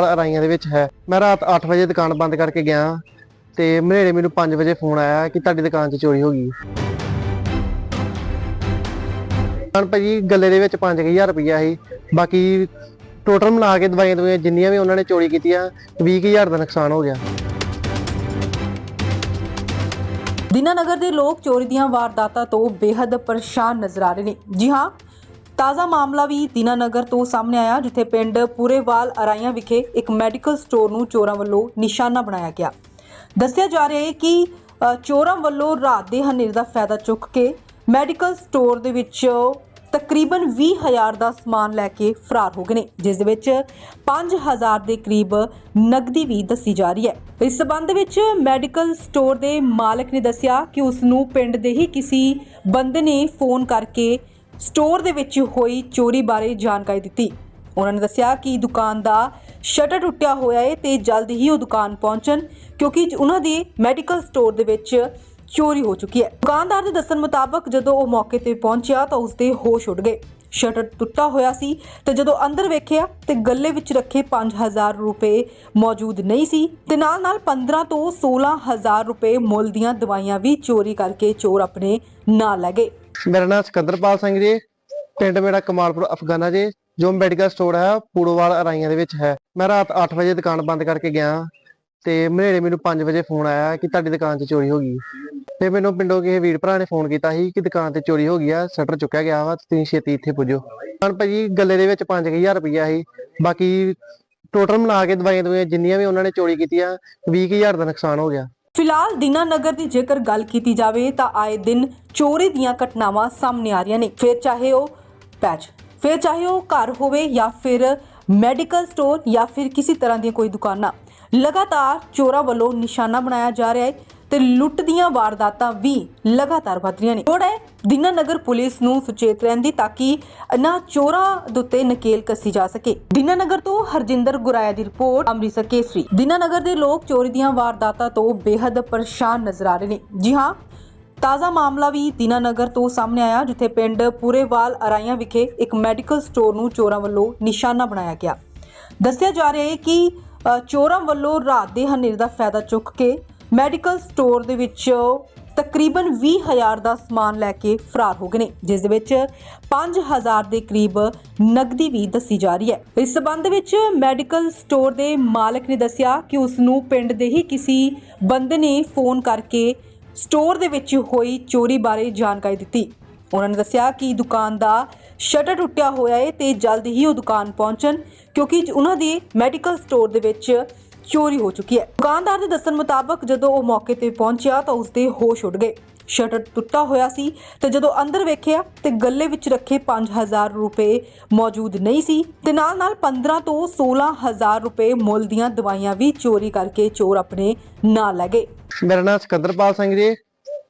ਰਾਈਆਂ ਦੇ ਵਿੱਚ ਹੈ। ਮੈਂ ਰਾਤ 8 ਵਜੇ ਦੁਕਾਨ ਬੰਦ ਕਰਕੇ ਗਿਆ ਤੇ ਮਨੇਰੇ ਮੈਨੂੰ 5 ਵਜੇ ਫੋਨ ਆਇਆ ਕਿ ਤੁਹਾਡੀ ਦੁਕਾਨ 'ਚ ਚੋਰੀ ਹੋ ਗਈ। ਦੁਕਾਨ ਭਾਜੀ ਗੱਲੇ ਦੇ ਵਿੱਚ 5000 ਰੁਪਈਆ ਸੀ। ਬਾਕੀ ਟੋਟਲ ਮਿਲਾ ਕੇ ਦਵਾਈਆਂ ਦਵਾਈਆਂ ਜਿੰਨੀਆਂ ਵੀ ਉਹਨਾਂ ਨੇ ਚੋਰੀ ਕੀਤੀਆਂ 20000 ਦਾ ਨੁਕਸਾਨ ਹੋ ਗਿਆ। ਦੀਨਾਨਗਰ ਦੇ ਲੋਕ ਚੋਰੀ ਦੀਆਂ ਵਾਰਦਾਤਾਂ ਤੋਂ ਬੇहद ਪਰੇਸ਼ਾਨ ਨਜ਼ਰ ਆ ਰਹੇ ਨੇ। ਜੀ ਹਾਂ ਤਾਜ਼ਾ ਮਾਮਲਾ ਵੀ ਦੀਨਾਨਗਰ ਤੋਂ ਸਾਹਮਣੇ ਆਇਆ, ਜਿੱਥੇ ਪਿੰਡ ਪੂਰੇਵਾਲ ਅਰਾਈਆਂ ਵਿਖੇ ਇੱਕ ਮੈਡੀਕਲ ਸਟੋਰ ਨੂੰ ਚੋਰਾਂ ਵੱਲੋਂ ਨਿਸ਼ਾਨਾ ਬਣਾਇਆ ਗਿਆ। ਦੱਸਿਆ ਜਾ ਰਿਹਾ ਹੈ ਕਿ ਚੋਰਾਂ ਵੱਲੋਂ ਰਾਤ ਦੇ ਹਨੇਰੇ ਦਾ ਫਾਇਦਾ ਚੁੱਕ ਕੇ ਮੈਡੀਕਲ ਸਟੋਰ ਦੇ ਵਿੱਚ ਤਕਰੀਬਨ 20000 ਦਾ ਸਮਾਨ ਲੈ ਕੇ ਫਰਾਰ ਹੋ ਗਏ ਨੇ, ਜਿਸ ਦੇ ਵਿੱਚ 5000 ਦੇ ਕਰੀਬ ਨਗਦੀ ਵੀ ਦੱਸੀ ਜਾ ਰਹੀ ਹੈ। ਇਸ ਸਬੰਧ ਵਿੱਚ ਮੈਡੀਕਲ ਸਟੋਰ ਦੇ ਮਾਲਕ ਨੇ ਦੱਸਿਆ ਕਿ ਉਸ ਨੂੰ ਪਿੰਡ ਦੇ ਹੀ ਕਿਸੇ ਬੰਦੇ ਨੇ ਫੋਨ ਕਰਕੇ ਸਟੋਰ ਦੇ ਵਿੱਚ ਹੋਈ ਚੋਰੀ ਬਾਰੇ ਜਾਣਕਾਰੀ ਦਿੱਤੀ। ਉਹਨਾਂ ਨੇ ਦੱਸਿਆ ਕਿ ਦੁਕਾਨ ਦਾ ਸ਼ਟਰ ਟੁੱਟਿਆ ਹੋਇਆ ਹੈ ਤੇ ਜਲਦ ਹੀ ਉਹ ਦੁਕਾਨ ਪਹੁੰਚਣ, ਕਿਉਂਕਿ ਉਹਨਾਂ ਦੇ ਮੈਡੀਕਲ ਸਟੋਰ ਦੇ ਵਿੱਚ ਚੋਰੀ ਹੋ ਚੁੱਕੀ ਹੈ। ਦੁਕਾਨਦਾਰ ਦੇ ਦੱਸਣ ਮੁਤਾਬਕ ਜਦੋਂ ਉਹ ਮੌਕੇ ਤੇ ਪਹੁੰਚਿਆ ਤਾਂ ਉਸਦੇ ਹੋਸ਼ ਉੱਡ ਗਏ। ਸ਼ਟਰ ਟੁੱਟਾ ਹੋਇਆ ਸੀ ਤੇ ਜਦੋਂ ਅੰਦਰ ਵੇਖਿਆ ਤੇ ਗੱਲੇ ਵਿੱਚ ਰੱਖੇ 5000 ਰੁਪਏ ਮੌਜੂਦ ਨਹੀਂ ਸੀ ਤੇ ਨਾਲ ਨਾਲ 15 ਤੋਂ 16000 ਰੁਪਏ ਮੁੱਲ ਦੀਆਂ ਦਵਾਈਆਂ ਵੀ ਚੋਰੀ ਕਰਕੇ ਚੋਰ ਆਪਣੇ ਨਾਲ ਲੈ ਗਏ। ਮੇਰਾ ਨਾਮ ਸਿਕੰਦਰਪਾਲ ਸਿੰਘ ਜੀ। ਪਿੰਡ ਮੇਰਾ ਕਮਾਲਪੁਰ, ਅਫਗਾਨਾ ਜੀ। ਜੋ ਮੈਡੀਕਲ ਸਟੋਰ ਹੈ, ਪੂੜੋਵਾਲ ਅਰਾਈਆਂ ਦੇ ਵਿੱਚ ਹੈ। ਮੈਂ ਰਾਤ 8 ਵਜੇ ਦੁਕਾਨ ਬੰਦ ਕਰਕੇ ਗਿਆ ਤੇ ਮਨੇਰੇ ਮੈਨੂੰ 5 ਵਜੇ ਫੋਨ ਆਇਆ ਕਿ ਤੁਹਾਡੀ ਦੁਕਾਨ 'ਚ ਚੋਰੀ ਹੋ ਗਈ। ਤੇ ਮੈਨੂੰ ਪਿੰਡੋਂ ਕਿਸੇ ਵੀਰ ਭਰਾ ਨੇ ਫੋਨ ਕੀਤਾ ਸੀ ਕਿ ਦੁਕਾਨ ਤੇ ਚੋਰੀ ਹੋ ਗਈ ਆ ਸ਼ਟਰ ਚੁੱਕਿਆ ਗਿਆ ਵਾ, ਤੁਸੀਂ ਛੇਤੀ ਇੱਥੇ ਪੁੱਜੋ। ਦੁਕਾਨ ਭਾਜੀ ਗੱਲੇ ਦੇ ਵਿੱਚ 5000 ਰੁਪਈਆ ਸੀ। ਬਾਕੀ ਟੋਟਲ ਮਿਲਾ ਕੇ ਦਵਾਈਆਂ ਦਵਾਈਆਂ ਜਿੰਨੀਆਂ ਵੀ ਉਹਨਾਂ ਨੇ ਚੋਰੀ ਕੀਤੀਆਂ 20000 ਦਾ ਨੁਕਸਾਨ ਹੋ ਗਿਆ। ਫਿਲਹਾਲ ਦੀਨਾਨਗਰ ਦੀ ਜੇਕਰ ਗੱਲ ਕੀਤੀ ਜਾਵੇ ਤਾਂ ਆਏ ਦਿਨ ਚੋਰੀ ਦੀਆਂ ਘਟਨਾਵਾਂ ਸਾਹਮਣੇ ਆ ਰਹੀਆਂ ਨੇ। ਫਿਰ ਚਾਹੇ ਉਹ ਪੈਚ, ਫਿਰ ਚਾਹੇ ਉਹ ਘਰ ਹੋਵੇ ਜਾਂ ਫਿਰ ਮੈਡੀਕਲ ਸਟੋਰ ਜਾਂ ਫਿਰ ਕਿਸੇ ਤਰ੍ਹਾਂ ਦੀਆਂ ਕੋਈ ਦੁਕਾਨਾਂ। ਲਗਾਤਾਰ ਚੋਰਾਂ ਵੱਲੋਂ ਨਿਸ਼ਾਨਾ ਬਣਾਇਆ ਜਾ ਰਿਹਾ ਹੈ। ਤੇ ਲੁੱਟ ਦੀਆਂ ਵਾਰਦਾਤਾਂ ਵੀ ਲਗਾਤਾਰ ਵਧ ਰਹੀਆਂ ਨੇ। ਲੋੜ ਹੈ ਦੀਨਾਨਗਰ ਪੁਲਿਸ ਨੂੰ ਸੁਚੇਤ ਰਹਿਣ ਦੀ ਤਾਂ ਕਿ ਇਹਨਾਂ ਚੋਰਾਂ ਦੇ ਉੱਤੇ ਨਕੇਲ ਕੱਸੀ ਜਾ ਸਕੇ। ਦੀਨਾਨਗਰ ਤੋਂ ਹਰਜਿੰਦਰ ਗੁਰਾਇਆ ਦੀ ਰਿਪੋਰਟ, ਅੰਮ੍ਰਿਤਸਰ ਕੇਸਰੀ। ਦੀਨਾਨਗਰ ਦੇ ਲੋਕ ਚੋਰੀ ਦੀਆਂ ਵਾਰਦਾਤਾਂ ਤੋਂ ਬੇहद ਪਰੇਸ਼ਾਨ ਨਜ਼ਰ ਆ ਰਹੇ ਨੇ। ਜੀ ਹਾਂ, ਤਾਜ਼ਾ ਮਾਮਲਾ ਵੀ ਦੀਨਾਨਗਰ ਤੋਂ ਸਾਹਮਣੇ ਆਇਆ, ਜਿੱਥੇ ਪਿੰਡ ਪੂਰੇਵਾਲ ਅਰਾਈਆਂ ਵਿਖੇ ਇੱਕ ਮੈਡੀਕਲ ਸਟੋਰ ਨੂੰ ਚੋਰਾਂ ਵੱਲੋਂ ਨਿਸ਼ਾਨਾ ਬਣਾਇਆ ਗਿਆ। ਦੱਸਿਆ ਜਾ ਰਿਹਾ ਹੈ ਕਿ ਚੋਰਾਂ ਵੱਲੋਂ ਰਾਤ ਦੇ ਹਨੇਰੇ ਦਾ ਫਾਇਦਾ ਚੁੱਕ ਕੇ ਮੈਡੀਕਲ ਸਟੋਰ ਦੇ ਵਿੱਚ ਤਕਰੀਬਨ 20000 ਦਾ ਸਮਾਨ ਲੈ ਕੇ ਫਰਾਰ ਹੋ ਗਏ ਨੇ, ਜਿਸ ਦੇ ਵਿੱਚ 5000 ਦੇ ਕਰੀਬ ਨਗਦੀ ਵੀ ਦੱਸੀ ਜਾ ਰਹੀ ਹੈ। ਇਸ ਸਬੰਧ ਵਿੱਚ ਮੈਡੀਕਲ ਸਟੋਰ ਦੇ ਮਾਲਕ ਨੇ ਦੱਸਿਆ ਕਿ ਉਸ ਨੂੰ ਪਿੰਡ ਦੇ ਹੀ ਕਿਸੇ ਬੰਦੇ ਨੇ ਫੋਨ ਕਰਕੇ ਸਟੋਰ ਦੇ ਵਿੱਚ ਹੋਈ ਚੋਰੀ ਬਾਰੇ ਜਾਣਕਾਰੀ ਦਿੱਤੀ। ਉਹਨਾਂ ਨੇ ਦੱਸਿਆ ਕਿ ਦੁਕਾਨ ਦਾ ਸ਼ਟਰ ਟੁੱਟਿਆ ਹੋਇਆ ਹੈ ਤੇ ਜਲਦ ਹੀ ਉਹ ਦੁਕਾਨ ਪਹੁੰਚਣ, ਕਿਉਂਕਿ ਉਹਨਾਂ ਦੇ ਮੈਡੀਕਲ ਸਟੋਰ ਦੇ ਵਿੱਚ ਚੋਰੀ ਹੋ ਚੁੱਕੀ ਹੈ। ਦੁਕਾਨਦਾਰ ਦੇ ਦੱਸਣ ਮੁਤਾਬਕ ਜਦੋਂ ਉਹ ਮੌਕੇ ਤੇ ਪਹੁੰਚਿਆ ਤਾਂ ਉਸਦੇ ਹੋਸ਼ ਉੱਡ ਗਏ। ਸ਼ਟਰ ਟੁੱਟਾ ਹੋਇਆ ਸੀ ਤੇ ਜਦੋਂ ਅੰਦਰ ਵੇਖਿਆ ਤੇ ਗੱਲੇ ਵਿੱਚ ਰੱਖੇ 5000 ਰੁਪਏ ਮੌਜੂਦ ਨਹੀਂ ਸੀ ਤੇ ਨਾਲ ਨਾਲ 15 ਤੋਂ 16000 ਰੁਪਏ ਮੁੱਲ ਦੀਆਂ ਦਵਾਈਆਂ ਵੀ ਚੋਰੀ ਕਰਕੇ ਚੋਰ ਆਪਣੇ ਨਾਲ ਲੈ ਗਏ। ਮੇਰਾ ਨਾਮ ਸਿਕੰਦਰਪਾਲ ਸਿੰਘ ਜੀ,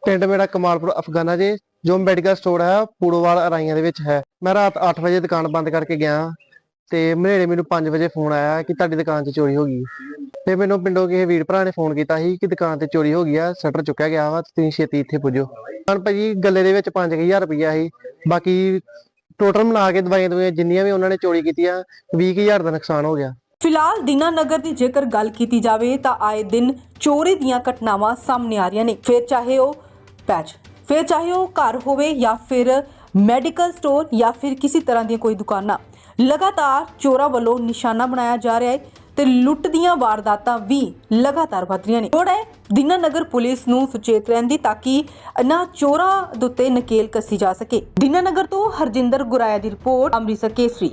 ਪਿੰਡ ਮੇਰਾ ਕਮਾਲਪੁਰ, ਅਫਗਾਨਾ ਜੀ, ਜੋ ਮੈਡੀਕਲ ਸਟੋਰ ਹੈ, ਪੂੜੋਵਾਲ ਅਰਾਈਆਂ ਦੇ ਵਿੱਚ ਹੈ। ਮੈਂ ਰਾਤ 8 ਵਜੇ ਦੁਕਾਨ ਬੰਦ ਕਰਕੇ ਗਿਆ। ਤੇ ਮਨੇਰੇ ਮੈਨੂੰ 5 ਵਜੇ ਫੋਨ ਆਇਆ ਕਿ ਤੁਹਾਡੀ ਦੁਕਾਨ 'ਚ ਚੋਰੀ ਹੋ ਗਈ। ਤੇ ਮੈਨੂੰ ਪਿੰਡੋਂ ਕਿਸੇ ਵੀਰ ਭਰਾ ਨੇ ਫੋਨ ਕੀਤਾ ਸੀ ਕਿ ਦੁਕਾਨ ਤੇ ਚੋਰੀ ਹੋ ਗਈ ਆ, ਸ਼ਟਰ ਚੁੱਕਿਆ ਗਿਆ ਵਾ ਤੇ ਤੁਸੀਂ ਛੇਤੀ ਇੱਥੇ ਪੁੱਜੋ। ਦੁਕਾਨ ਭਾਜੀ ਗੱਲੇ ਦੇ ਵਿੱਚ 5000 ਰੁਪਈਆ ਸੀ। ਬਾਕੀ ਟੋਟਲ ਮਿਲਾ ਕੇ ਦਵਾਈਆਂ ਦਵਾਈਆਂ ਜਿੰਨੀਆਂ ਵੀ ਉਹਨਾਂ ਨੇ ਚੋਰੀ ਕੀਤੀਆਂ 20000 ਦਾ ਨੁਕਸਾਨ ਹੋ ਗਿਆ। ਫਿਲਹਾਲ ਦੀਨਾਨਗਰ ਦੀ ਜੇਕਰ ਗੱਲ ਕੀਤੀ ਜਾਵੇ ਤਾਂ ਆਏ ਦਿਨ ਚੋਰੀ ਦੀਆਂ ਘਟਨਾਵਾਂ ਸਾਹਮਣੇ ਆ ਰਹੀਆਂ ਨੇ। ਫਿਰ ਚਾਹੇ ਉਹ ਪੈਚ, ਫਿਰ ਚਾਹੇ ਉਹ ਘਰ ਹੋਵੇ ਜਾਂ ਫਿਰ ਮੈਡੀਕਲ ਸਟੋਰ ਜਾਂ ਫਿਰ ਕਿਸੇ ਤਰ੍ਹਾਂ ਦੀਆਂ ਕੋਈ ਦੁਕਾਨਾਂ। ਲਗਾਤਾਰ ਚੋਰਾਂ ਵੱਲੋਂ ਨਿਸ਼ਾਨਾ ਬਣਾਇਆ ਜਾ ਰਿਹਾ ਹੈ ਤੇ ਲੁੱਟ ਦੀਆਂ ਵਾਰਦਾਤਾਂ ਵੀ ਲਗਾਤਾਰ ਵਧ ਰਹੀਆਂ ਨੇ। ਲੋੜ ਹੈ ਦੀਨਾਨਗਰ ਪੁਲਿਸ ਨੂੰ ਸੁਚੇਤ ਰਹਿਣ ਦੀ ਤਾਂ ਕਿ ਇਹਨਾਂ ਚੋਰਾਂ ਦੇ ਉੱਤੇ ਨਕੇਲ ਕੱਸੀ ਜਾ ਸਕੇ। ਦੀਨਾਨਗਰ ਤੋਂ ਹਰਜਿੰਦਰ ਗੁਰਾਇਆ ਦੀ ਰਿਪੋਰਟ, ਅੰਮ੍ਰਿਤਸਰ ਕੇਸਰੀ।